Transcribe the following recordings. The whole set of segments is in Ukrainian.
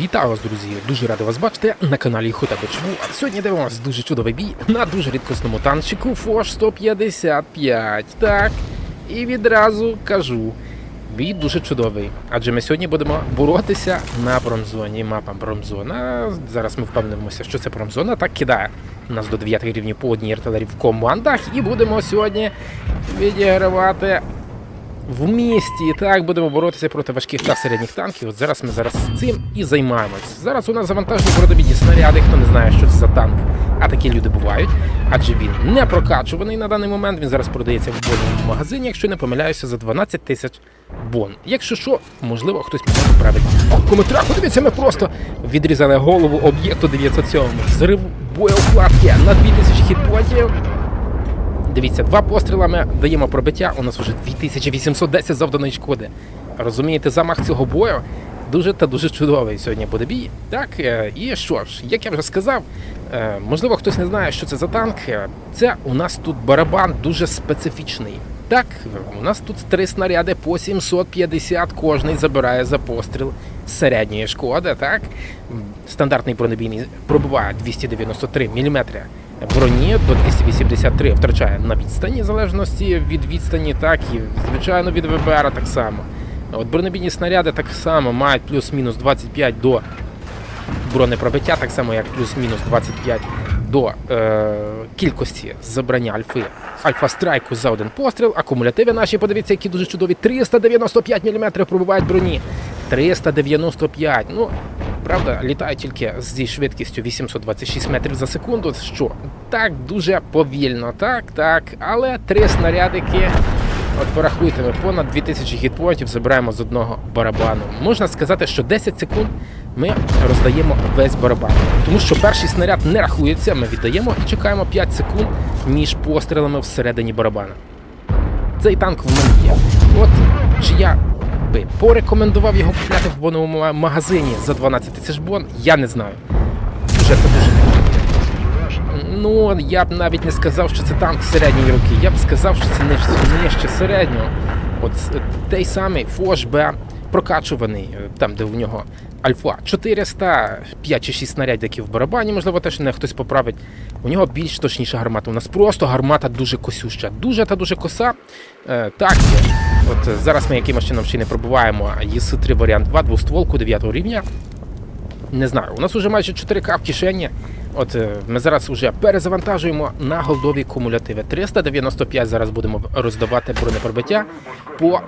Вітаю вас, друзі! Дуже радий вас бачити на каналі Хота Бочву. А сьогодні дивимося дуже чудовий бій на дуже рідкісному танчику Фош 155. Так. І відразу кажу. Бій дуже чудовий, адже ми сьогодні будемо боротися на промзоні. Мапа промзона. Зараз ми впевнимося, що це промзона. Так кидає нас до 9 рівнів по одній артилерії в командах. І будемо сьогодні відігравати в місті. Так, будемо боротися проти важких та середніх танків. От зараз ми зараз цим і займаємось. Зараз у нас завантажені бородобідні снаряди. Хто не знає, що це за танк, а такі люди бувають. Адже він не прокачуваний на даний момент. Він зараз продається в бонному магазині, якщо не помиляюся, за 12 тисяч бон. Якщо що, можливо, хтось мене поправить. В коментарях, подивіться, ми просто відрізали голову об'єкту 907. Зрив боєукладки на 2000 хітпотів. Дивіться, два постріла ми даємо пробиття. У нас вже 2810 завданої шкоди. Розумієте, замах цього бою дуже та дуже чудовий сьогодні буде бій. Так, е, і що ж, як я вже сказав, е, можливо, хтось не знає, що це за танк. Е, Це у нас тут барабан дуже специфічний. Так, у нас тут три снаряди по 750, кожний забирає за постріл середньої шкоди. Так, стандартний бронебійний пробиває 293 мм броні до 283 втрачає на відстані, залежності від відстані, так і звичайно від ВБР так само. От бронебійні снаряди так само мають плюс-мінус 25 до бронепробиття, так само як плюс-мінус 25 до е, кількості забрання альфи. Альфа страйку за один постріл. Акумулятиви наші, подивіться, які дуже чудові. 395 мм пробивають броні. 395. Ну, правда, літає тільки зі швидкістю 826 метрів за секунду. Що так дуже повільно, так, так. Але три снарядики. От порахуйте, ми понад 2000 хітпоінтів забираємо з одного барабану. Можна сказати, що 10 секунд ми роздаємо весь барабан. Тому що перший снаряд не рахується, ми віддаємо і чекаємо 5 секунд між пострілами всередині барабана. Цей танк в мене є. От чи я би порекомендував його купляти в боновому магазині за 12 тисяч бон, я не знаю. Дуже це дуже. Ну, я б навіть не сказав, що це танк середньої руки. Я б сказав, що це ниж- нижче середнього. От е, той самий Фош Б прокачуваний, е, там, де в нього Альфа 400, 5 чи 6 снарядиків в барабані, можливо, теж не хтось поправить. У нього більш точніша гармата. У нас просто гармата дуже косюща. Дуже та дуже коса. Е, так. От зараз ми якимось чином ще не пробуваємо ЄС-3 варіант 2, двостволку 9 рівня. Не знаю, у нас вже майже 4К в кишені. От е, ми зараз вже перезавантажуємо на голдові кумулятиви. 395 зараз будемо роздавати бронепробиття по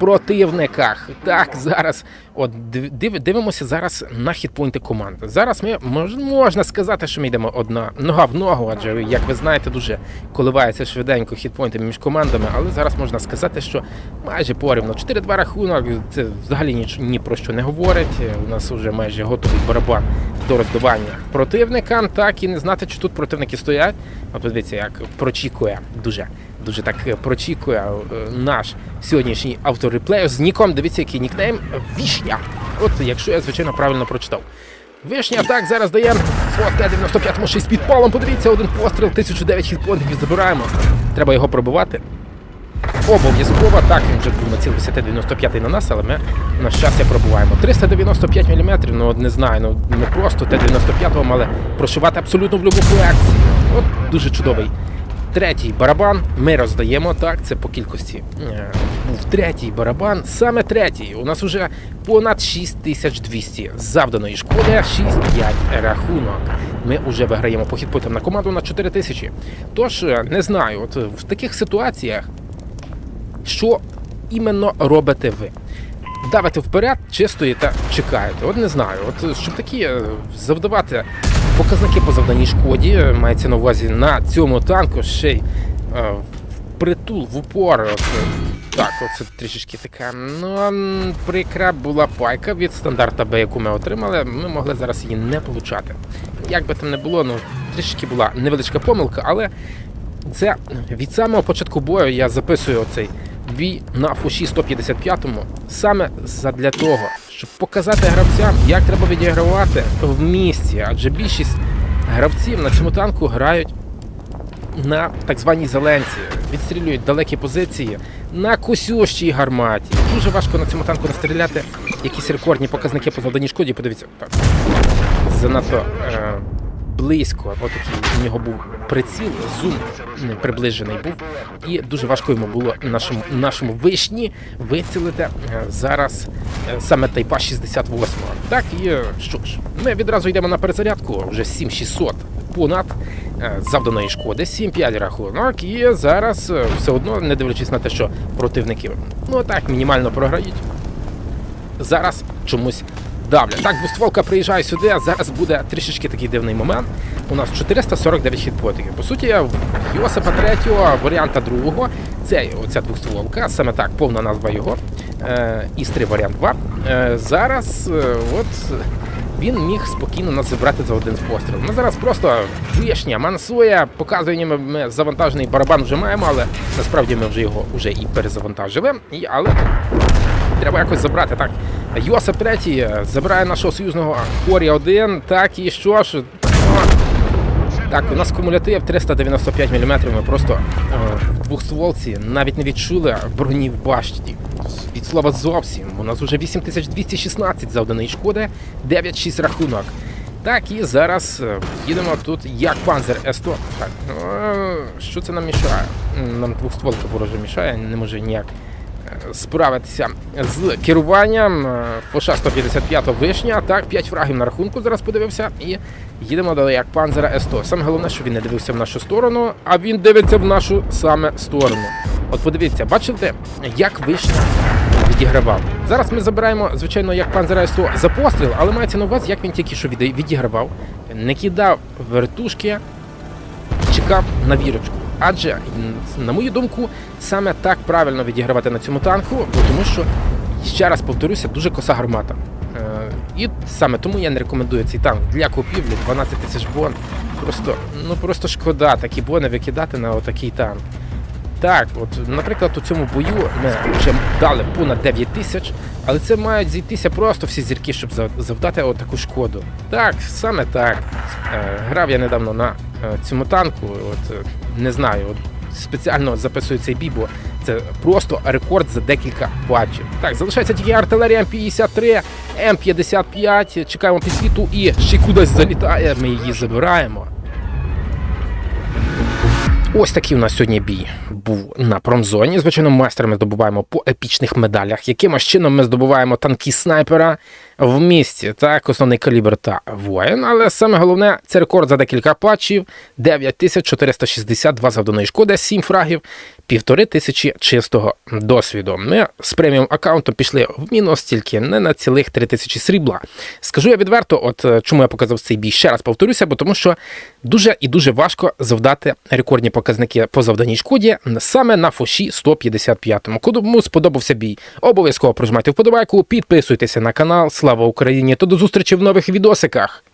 противниках. Так, зараз от див- див- дивимося зараз на хітпойнти команди. Зараз ми мож, можна сказати, що ми йдемо одна нога в ногу, адже як ви знаєте, дуже коливається швиденько хітпойнти між командами. Але зараз можна сказати, що майже порівно 4-2 рахунок. Це взагалі ніч ні про що не говорить. У нас вже майже готовий барабан до роздавання противникам. Так і не знати, чи тут противники стоять. От подивіться, як прочікує дуже. Дуже так е, прочікує е, наш сьогоднішній автореплеєр з ніком. Дивіться, який нікнейм Вішня. От якщо я звичайно правильно прочитав. Вишня так зараз дає по Т-95 6 підпалом. Подивіться, один постріл, 1009 хітпонтів забираємо. Треба його пробивати. Обов'язково так, він вже був націлився Т-95 на нас, але ми на щастя пробуваємо. 395 мм, ну не знаю, ну не просто Т-95 мали прошивати абсолютно в будь-яку колекцію. От дуже чудовий. Третій барабан ми роздаємо, так, це по кількості. Е, Був третій барабан, саме третій. У нас вже понад 6200 завданої шкоди, 6-5 рахунок. Ми вже виграємо по хітпойтам на команду на 4000. Тож, е, не знаю, от в таких ситуаціях що іменно робите ви? Давите вперед, чи стоїте, чекаєте. От не знаю. От щоб такі е, завдавати показники по завданій шкоді, е, мається на увазі на цьому танку ще й е, притул, в упор. От, е, так, оце трішечки така. Ну, прикра була пайка від стандарта Б, яку ми отримали. Ми могли зараз її не получати. Як би там не було, ну трішечки була невеличка помилка, але це від самого початку бою я записую оцей бій на фуші 155-му саме задля того, щоб показати гравцям, як треба відігравати в місті. Адже більшість гравців на цьому танку грають на так званій зеленці, відстрілюють далекі позиції на косющій гарматі. Дуже важко на цьому танку настріляти якісь рекордні показники по завданій шкоді. Подивіться, так. Занадто е, близько. Отакий у нього був приціл, зум приближений був. І дуже важко йому було нашому, нашому вишні вицілити е, зараз е, саме тайпа 68. Так, і е, що ж, ми відразу йдемо на перезарядку, вже 7600 понад завданої шкоди, 7-5 рахунок. І зараз все одно, не дивлячись на те, що противники ну так мінімально програють. Зараз чомусь давлять. Так, двостволка приїжджає сюди, а зараз буде трішечки такий дивний момент. У нас 449 хітпотиків. По суті, Йосипа третього, варіанта другого, це оця двостволка, саме так, повна назва його. Е, Іс-3 варіант 2. Е, зараз е, от він міг спокійно нас забрати за один постріл. Ми зараз просто вишня, мансує, показує ми завантажений барабан вже маємо, але насправді ми вже його вже і перезавантажили. Але треба якось забрати. Так, Йосип третій е, забирає нашого союзного Хорі 1. Так, і що ж? Так, у нас кумулятив 395 мм. Ми просто е, в двохстволці навіть не відчули броні в башті. Від слова зовсім. У нас вже 8216 завданої шкоди, 9-6 рахунок. Так, і зараз е, їдемо тут як панзер С100. Так, е, що це нам мішає? Нам двохстволка вороже мішає, не може ніяк справитися з керуванням. Е, Фоша 155 вишня. Так, 5 фрагів на рахунку зараз подивився. І їдемо до як панзера С100. Саме головне, що він не дивився в нашу сторону, а він дивиться в нашу саме сторону. От подивіться, бачите, як вишня відігравав. Зараз ми забираємо, звичайно, як пан Зарайсто за постріл, але мається на увазі, як він тільки що відігравав, не кидав вертушки, чекав на вірочку. Адже, на мою думку, саме так правильно відігравати на цьому танку, тому що, ще раз повторюся, дуже коса гармата. Е, І саме тому я не рекомендую цей танк для купівлі 12 тисяч бон. Просто, ну просто шкода такі бони викидати на отакий танк. Так, от, наприклад, у цьому бою ми вже дали понад 9 тисяч, але це мають зійтися просто всі зірки, щоб завдати отаку шкоду. Так, саме так. Е, грав я недавно на е, цьому танку, от, не знаю, спеціально записую цей бій, бо це просто рекорд за декілька батчів. Так, залишається тільки артилерія М53, М55, чекаємо підсвіту і ще кудись залітає, ми її забираємо. Ось такий у нас сьогодні бій був на промзоні. Звичайно, майстер ми здобуваємо по епічних медалях. Якимось чином ми здобуваємо танки снайпера в місті, так, основний калібр та воїн. Але саме головне це рекорд за декілька патчів: 9462 завданої шкоди, 7 фрагів, півтори тисячі чистого досвіду. Ми з преміум аккаунтом пішли в мінус тільки не на цілих 3000 срібла. Скажу я відверто, от е, чому я показав цей бій. Ще раз повторюся, бо тому що дуже і дуже важко завдати рекордні показники по завданій шкоді саме на фоші 155. Кому сподобався бій, обов'язково прожмайте вподобайку, підписуйтеся на канал. Слава Україні! То до зустрічі в нових відосиках.